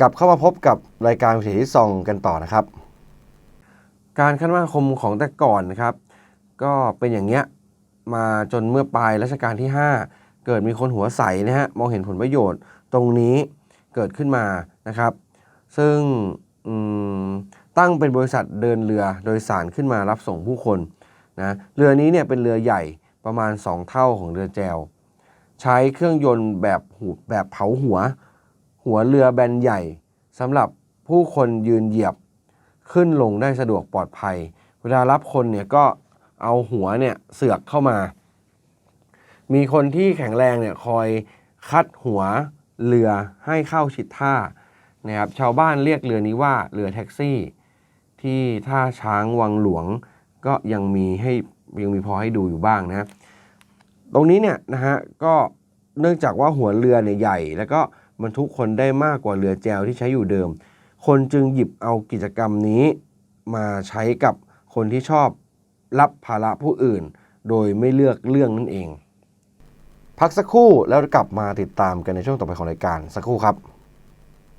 กลับเข้ามาพบกับรายการวิถีที่ซองกันต่อนะครับ การคมนาคมของแต่ก่อนนะครับ ก็เป็นอย่างเงี้ยมาจนเมื่อปลายรัชกาลที่ 5 เกิดมีคนหัวใสนะฮะมองเห็นผลประโยชน์ตรงนี้เกิดขึ้นมานะครับ ซึ่งตั้งเป็นบริษัทเดินเรือโดยสารขึ้นมารับส่งผู้คนนะเรือนี้เนี่ยเป็นเรือใหญ่ประมาณ 2 เท่าของเรือแจว ใช้เครื่องยนต์แบบหูแบบเผาหัว หัวเรือแบนใหญ่สำหรับผู้คนยืนเหยียบ ขึ้นลงได้สะดวกปลอดภัย เวลารับคนเนี่ยก็เอาหัวเนี่ยเสือกเข้ามา มีคนที่แข็งแรงเนี่ยคอยคัดหัวเรือให้เข้าชิดท่านะครับชาวบ้านเรียกเรือนี้ว่าเรือแท็กซี่ ที่ท่าช้างวังหลวงก็ยังมีให้ยังมีพอให้ดูอยู่บ้างนะตรงนี้เนี่ยนะฮะก็เนื่องจากว่าหัวเรือเนี่ยใหญ่แล้วก็ บรรทุกคนได้มากกว่าเรือแจวที่ใช้อยู่เดิม คนจึงหยิบเอากิจกรรมนี้มาใช้กับคนที่ชอบรับภาระผู้อื่น โดยไม่เลือกเรื่องนั่นเอง พักสักครู่แล้วกลับมาติดตามกันในช่วงต่อไปของรายการสักครู่ครับ